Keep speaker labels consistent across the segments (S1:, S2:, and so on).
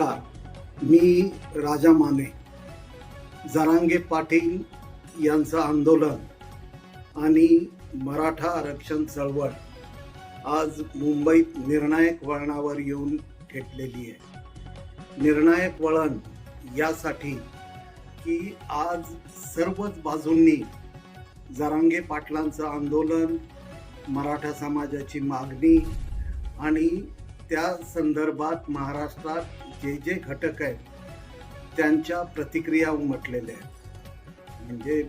S1: नमस्कार. मी राजा माने. जरांगे पाटील यांचं आंदोलन आणि मराठा आरक्षण चळवळ आज मुंबईत निर्णायक वळणावर येऊन ठेपलेली आहे. निर्णायक वळण यासाठी की आज सर्वच बाजूंनी जरांगे पाटलांचं आंदोलन मराठा समाजाची मागणी आणि त्या संदर्भात महाराष्ट्रात जे जे घटक आहेत त्यांच्या प्रतिक्रिया उमटलेल्या आहेत. म्हणजे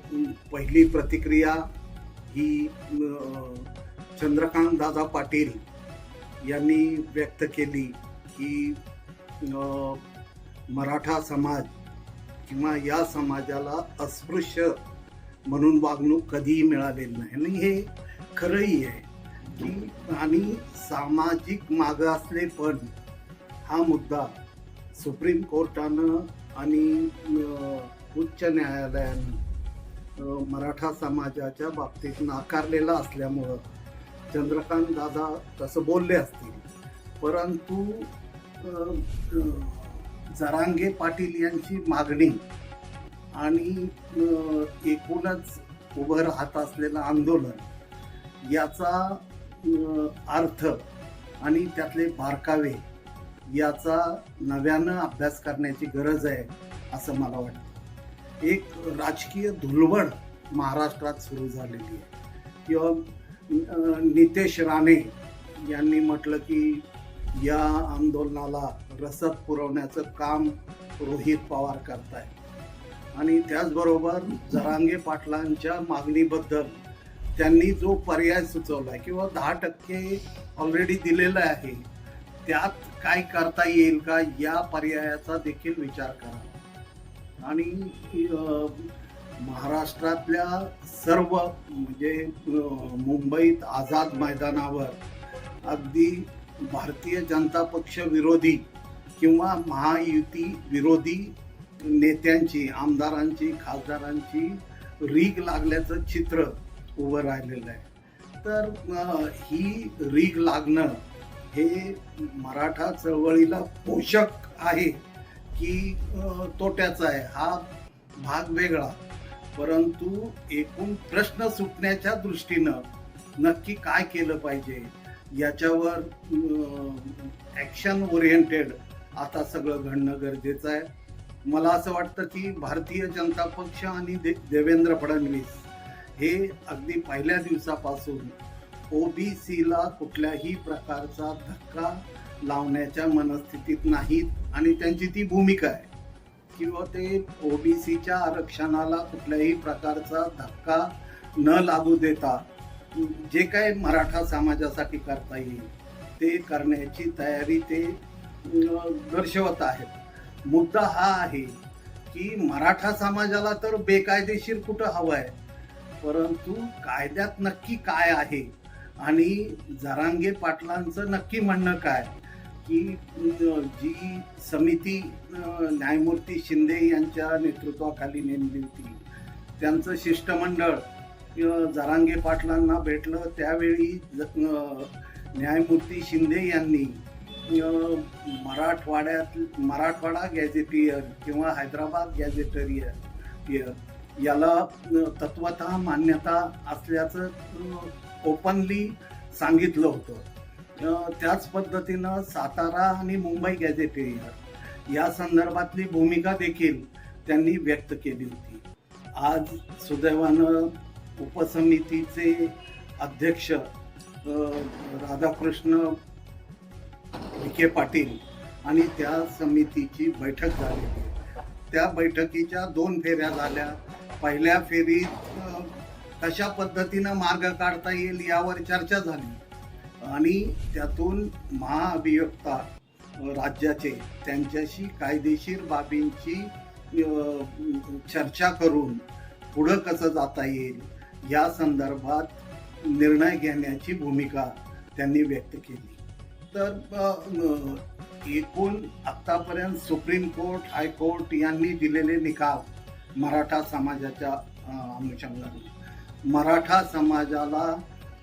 S1: पहिली प्रतिक्रिया ही चंद्रकांत दादा पाटील यांनी व्यक्त केली की मराठा समाज किंवा या समाजाला अस्पृश्य म्हणून वागणूक कधीही मिळालेली नाही. आणि हे खरंही आहे की आणि सामाजिक मागासलेपण हा मुद्दा सुप्रीम कोर्टानं आणि उच्च न्यायालयानं मराठा समाजाच्या बाबतीत नाकारलेला असल्यामुळं चंद्रकांत दादा तसं बोलले असतील. परंतु जरांगे पाटील यांची मागणी आणि एकूणच उभं राहत असलेलं आंदोलन याचा अर्थ आणि त्यातले बारकावे याचा नव्यानं अभ्यास करण्याची गरज आहे असं मला वाटतं. एक राजकीय धुलवड महाराष्ट्रात सुरू झालेली आहे. किंवा नितेश राणे यांनी म्हटलं की या आंदोलनाला रसद पुरवण्याचं काम रोहित पवार करताय. आणि त्याचबरोबर जरांगे पाटलांच्या मागणीबद्दल त्यांनी जो पर्याय सुचवला आहे किंवा दहा टक्के ऑलरेडी दिलेला आहे त्यात काय करता येईल का या पर्यायाचा देखील विचार करा. आणि महाराष्ट्रातल्या सर्व म्हणजे मुंबईत आझाद मैदानावर अगदी भारतीय जनता पक्ष विरोधी किंवा महायुती विरोधी नेत्यांची आमदारांची खासदारांची रीग लागल्याचं चित्र उभं राहिलेलं आहे. तर ही रीग लागणं हे मराठा चळवळीला पोषक आहे की तोट्याचा आहे हा भाग वेगळा. परंतु एकूण प्रश्न सुटण्याच्या दृष्टीनं नक्की काय केलं पाहिजे याच्यावर ॲक्शन ओरिएंटेड आता सगळं घडणं गरजेचं आहे. मला असं वाटतं की भारतीय जनता पक्ष आणि दे देवेंद्र फडणवीस हे अगदी पहिल्या दिवसापासून ओबीसीला कुठल्याही प्रकारचा धक्का लावण्याच्या मनस्थितीत नाहीत आणि त्यांची ती भूमिका आहे. किंवा ते ओबीसीच्या आरक्षणाला कुठल्याही प्रकारचा धक्का न लागू देता जे काय मराठा समाजासाठी करता येईल ते करण्याची तयारी ते दर्शवत आहेत. मुद्दा हा आहे की मराठा समाजाला तर बेकायदेशीर कुठं हवं आहे? परंतु कायद्यात नक्की काय आहे? आणि जरांगे पाटलांचं नक्की म्हणणं काय? की जी समिती न्यायमूर्ती शिंदे यांच्या नेतृत्वाखाली नेमली होती त्यांचं शिष्टमंडळ जरांगे पाटलांना भेटलं. त्यावेळी न्यायमूर्ती शिंदे यांनी मराठवाड्यात मराठवाडा गॅझेटियर किंवा हैदराबाद गॅझेटरियर याला अं, तत्वतः मान्यता असल्याचं ओपनली सांगितलं होतं. त्याच पद्धतीनं सातारा आणि मुंबई गॅझेटेरियर या संदर्भातली भूमिका देखील त्यांनी व्यक्त केली होती. आज सुदैवानं उपसमितीचे अध्यक्ष राधाकृष्ण विखे पाटील आणि त्या समितीची बैठक झाली. त्या बैठकीच्या दोन फेऱ्या झाल्या. पहिल्या फेरीत कशा पद्धतीनं मार्ग काढता येईल यावर चर्चा झाली. आणि त्यातून महाअभियोक्ता राज्याचे त्यांच्याशी कायदेशीर बाबींची चर्चा करून पुढं कसं जाता येईल या संदर्भात निर्णय घेण्याची भूमिका त्यांनी व्यक्त केली. तर एकूण आत्तापर्यंत सुप्रीम कोर्ट हायकोर्ट यांनी दिलेले निकाल मराठा समाजाच्या अनुषंगाने. मराठा समाजाला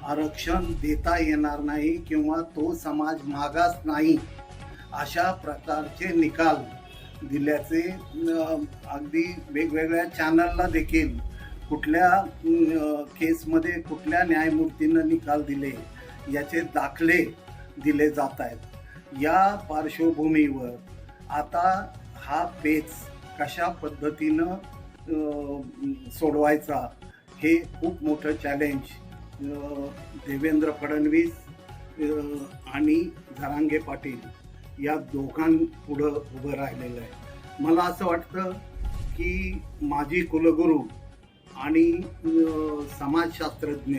S1: आरक्षण देता येणार नाही किंवा तो समाज मागास नाही अशा प्रकारचे निकाल दिल्याचे अगदी वेगवेगळ्या चॅनलला देखील कुठल्या केसमध्ये कुठल्या न्यायमूर्तीनं निकाल दिले याचे दाखले दिले जात आहेत. या पार्श्वभूमीवर आता हा पेच कशा पद्धतीनं सोडवायचा हे खूप मोठं चॅलेंज देवेंद्र फडणवीस आणि झरांगे पाटील या दोघांपुढं उभं राहिलेलं आहे. मला असं वाटतं की माजी कुलगुरू आणि समाजशास्त्रज्ञ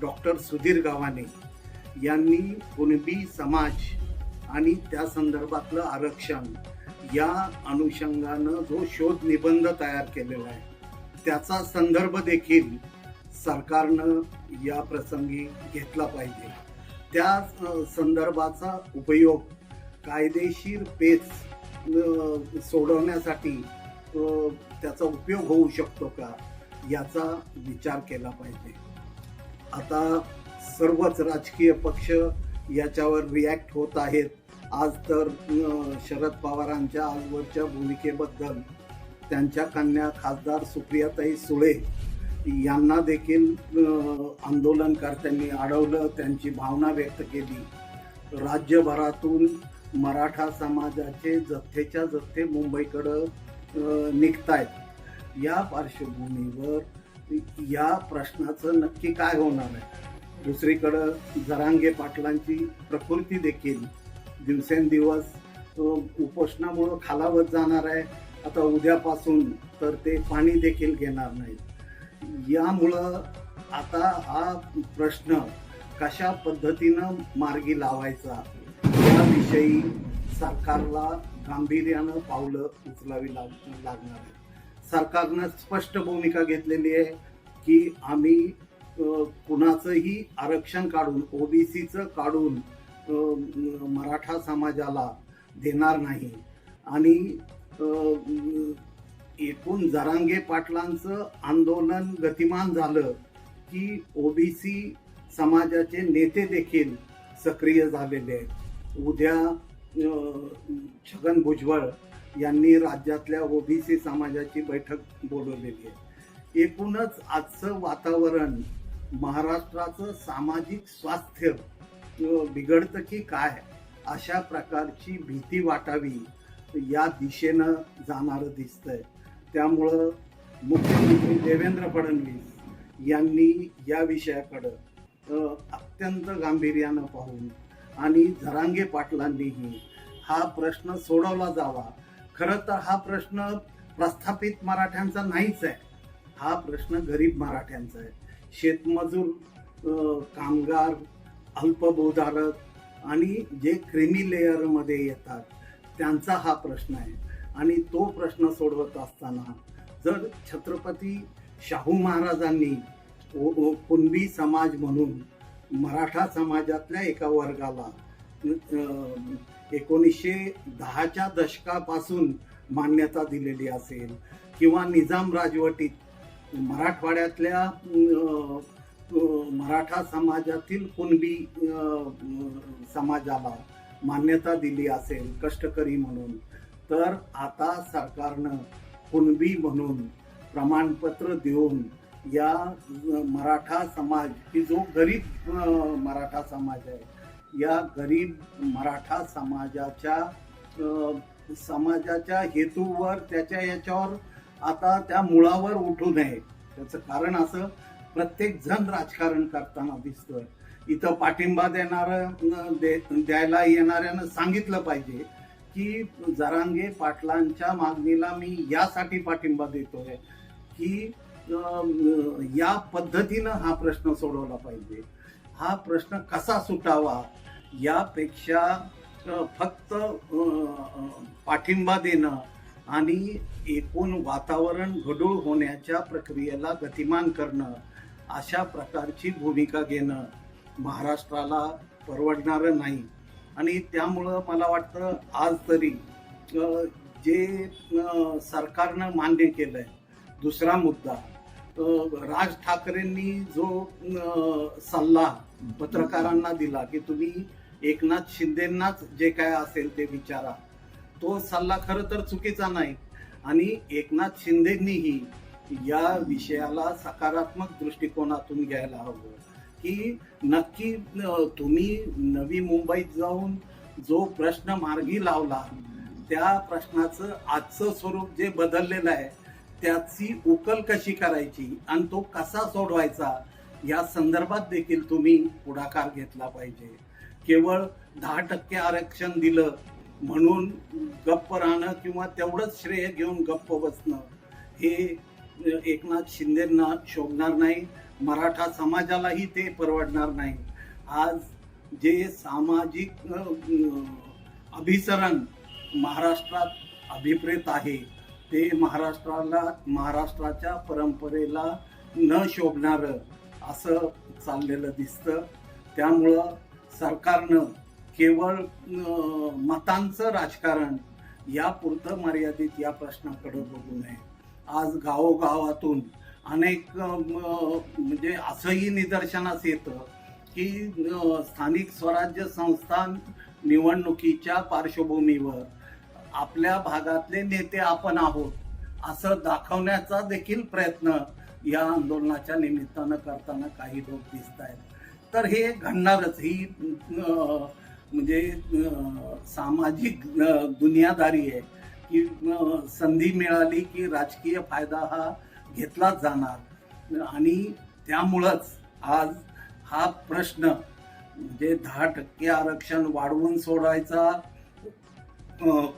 S1: डॉक्टर सुधीर गावाने यांनी कुणबी समाज आणि त्या संदर्भातलं आरक्षण या अनुषंगानं जो शोध निबंध तयार केलेला आहे त्याचा संदर्भ देखील सरकारनं या प्रसंगी घेतला पाहिजे. त्या संदर्भाचा उपयोग कायदेशीर पेच सोडवण्यासाठी त्याचा उपयोग होऊ शकतो का याचा विचार केला पाहिजे. आता सर्वच राजकीय पक्ष याच्यावर रिॲक्ट होत आहेत. आज तर शरद पवारांच्या आजवरच्या भूमिकेबद्दल त्यांच्या कन्या खासदार सुप्रियाताई सुळे यांना देखील आंदोलनकर्त्यांनी अडवलं त्यांची भावना व्यक्त केली. राज्यभरातून मराठा समाजाचे जथ्थेच्या जथ्थे मुंबईकडं निघत निघतायत. या पार्श्वभूमीवर या प्रश्नाचं नक्की काय होणार आहे? दुसरीकडं जरांगे पाटलांची प्रकृती देखील दिवसेंदिवस उपोषणामुळं खालावत जाणार आहे. आता उद्यापासून तर ते पाणी देखील घेणार नाहीत. यामुळं आता हा प्रश्न कशा पद्धतीनं मार्गी लावायचा याविषयी सरकारला गांभीर्यानं पावलं उचलावी लाग लागणार आहे सरकारनं स्पष्ट भूमिका घेतलेली आहे की आम्ही कुणाचंही आरक्षण काढून ओबीसीचं काढून मराठा समाजाला देणार नाही. आणि एकूण जरांगे पाटलांचं आंदोलन गतिमान झालं की ओबीसी समाजाचे नेते देखील सक्रिय झालेले आहेत. उद्या छगन भुजबळ यांनी राज्यातल्या ओबीसी समाजाची बैठक बोलवलेली आहे. एकूणच आजचं वातावरण महाराष्ट्राचं सामाजिक स्वास्थ्य बिघडतं की काय अशा प्रकारची भीती वाटावी या दिशेनं जाणारं दिसतंय. त्यामुळं मुख्यमंत्री देवेंद्र फडणवीस यांनी या विषयाकडं अत्यंत गांभीर्यानं पाहून आणि झरांगे पाटलांनीही हा प्रश्न सोडवला जावा. खरं तर हा प्रश्न प्रस्थापित मराठ्यांचा नाहीच आहे. हा प्रश्न गरीब मराठ्यांचा आहे. शेतमजूर कामगार अल्पभूधारक आणि जे क्रिमी लेअरमध्ये येतात त्यांचा हा प्रश्न आहे. आणि तो प्रश्न सोडवत असताना जर छत्रपती शाहू महाराजांनी कुणबी समाज म्हणून मराठा समाजातल्या एका वर्गाला एकोणीसशे दहाच्या दशकापासून मान्यता दिलेली असेल किंवा निजाम राजवटीत मराठवाड्यातल्या मराठा समाजातील कुणबी समाजाला मान्यता दिली असेल कष्टकरी म्हणून. तर आता सरकारनं कुणबी म्हणून प्रमाणपत्र देऊन या मराठा समाज की जो गरीब मराठा समाज आहे या गरीब मराठा समाजाच्या समाजाच्या हेतूवर त्याच्या याच्यावर आता त्या मुळावर उठू नये. त्याचं कारण असं प्रत्येक जण राजकारण करताना दिसतोय. इथं पाठिंबा देणार द्यायला येणाऱ्यानं सांगितलं पाहिजे की जरांगे पाटलांच्या मागणीला मी यासाठी पाठिंबा देतोय की या पद्धतीनं हा प्रश्न सोडवला पाहिजे. हा प्रश्न कसा सुटावा यापेक्षा फक्त पाठिंबा देणं आणि एकूण वातावरण घडूळ होण्याच्या प्रक्रियेला गतिमान करणं अशा प्रकारची भूमिका घेणं महाराष्ट्राला परवडणारं नाही. आणि त्यामुळं मला वाटतं आज तरी जे सरकारनं मान्य केलं आहे दुसरा मुद्दा राज ठाकरेंनी जो सल्ला पत्रकारांना दिला की तुम्ही एकनाथ शिंदेंनाच जे काय असेल ते विचारा तो सल्ला खरं तर चुकीचा नाही. आणि एकनाथ शिंदेंनीही या विषयाला सकारात्मक दृष्टिकोनातून घ्यायला हवं. की नक्की तुम्ही नवी मुंबईत जाऊन जो प्रश्न मार्गी लावला त्या प्रश्नाचं आजचं स्वरूप जे बदललेलं आहे त्याची उकल कशी करायची आणि तो कसा सोडवायचा या संदर्भात देखील तुम्ही पुढाकार घेतला पाहिजे. केवळ दहा टक्के आरक्षण दिलं म्हणून गप्प राहणं किंवा तेवढंच श्रेय घेऊन गप्प बसणं हे एकनाथ शिंदेंना शोभणार नाही. मराठा समाजालाही ते परवडणार नाही. आज जे सामाजिक अभिसरण महाराष्ट्रात अभिप्रेत आहे ते महाराष्ट्राला महाराष्ट्राच्या परंपरेला न शोभणारं असं चाललेलं दिसतं. त्यामुळं सरकारनं केवळ मतांचं राजकारण यापुरतं मर्यादित या प्रश्नाकडे बघू नये. आज गावोगावातून अनेक म्हणजे असंही निदर्शनास येतं की स्थानिक स्वराज्य संस्था निवडणुकीच्या पार्श्वभूमीवर आपल्या भागातले नेते आपण आहोत असं दाखवण्याचा देखील प्रयत्न या आंदोलनाच्या निमित्तानं करताना काही लोक दिसत आहेत तर हे घडणारच. ही म्हणजे सामाजिक दुनियादारी आहे की संधी मिळाली की राजकीय फायदा हा घेतलाच जाणार. आणि त्यामुळंच आज हा प्रश्न म्हणजे दहा टक्के आरक्षण वाढवून सोडायचा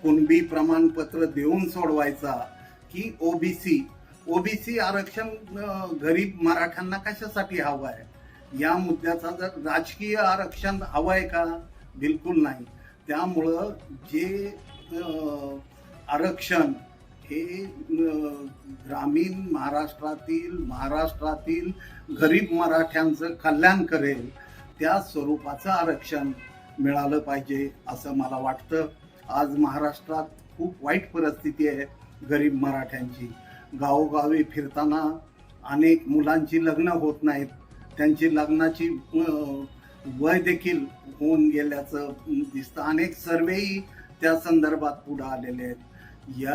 S1: कुणबी प्रमाणपत्र देऊन सोडवायचा की ओबीसी ओबीसी आरक्षण गरीब मराठ्यांना कशासाठी हवं आहे या मुद्द्याचा जर राजकीय आरक्षण हवं आहे का? बिलकुल नाही. त्यामुळं जे आरक्षण हे ग्रामीण महाराष्ट्रातील महाराष्ट्रातील गरीब मराठ्यांचं कल्याण करेल त्या स्वरूपाचं आरक्षण मिळालं पाहिजे असं मला वाटतं. आज महाराष्ट्रात खूप वाईट परिस्थिती आहे गरीब मराठ्यांची. गावोगावी फिरताना अनेक मुलांची लग्न होत नाहीत. त्यांची लग्नाची वय देखील होऊन गेल्याचं दिसतं. अनेक सर्वेही त्या संदर्भात पुढं आलेले आहेत. या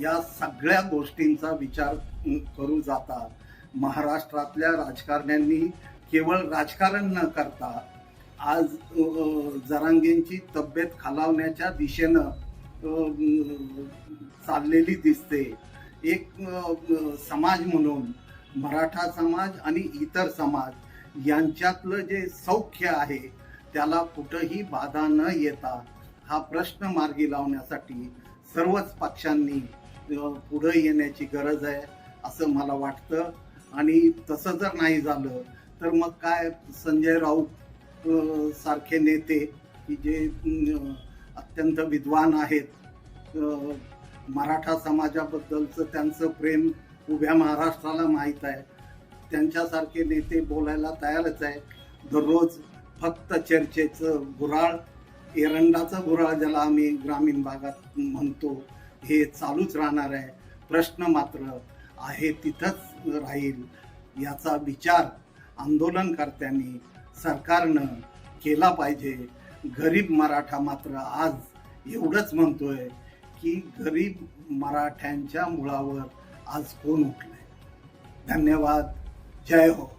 S1: या सगळ्या गोष्टींचा विचार करू जाता. महाराष्ट्रातल्या राजकारण्यांनी केवळ राजकारण न करता आज जरांगेंची तब्येत खालावण्याच्या दिशेनं चाललेली दिसते. एक समाज म्हणून मराठा समाज आणि इतर समाज यांच्यातलं जे सौख्य आहे त्याला कुठंही बाधा न येता हा प्रश्न मार्गी लावण्यासाठी सर्वच पक्षांनी पुढे येण्याची गरज आहे असं मला वाटतं. आणि तसं जर नाही झालं तर मग काय संजय राऊत सारखे नेते की जे अत्यंत विद्वान आहेत मराठा समाजाबद्दलचं त्यांचं प्रेम उभ्या महाराष्ट्राला माहीत आहे. त्यांच्यासारखे नेते बोलायला तयारच आहे. दररोज फक्त चर्चेचं गुराळ एरंडाचा घुराळ ज्याला आम्ही ग्रामीण भागात म्हणतो हे चालूच राहणार आहे. प्रश्न मात्र आहे तिथंच राहील याचा विचार आंदोलनकर्त्यांनी सरकारनं केला पाहिजे. गरीब मराठा मात्र आज एवढंच म्हणतोय की गरीब मराठ्यांच्या मुळावर आज कोण उठलंय. धन्यवाद. जय हो.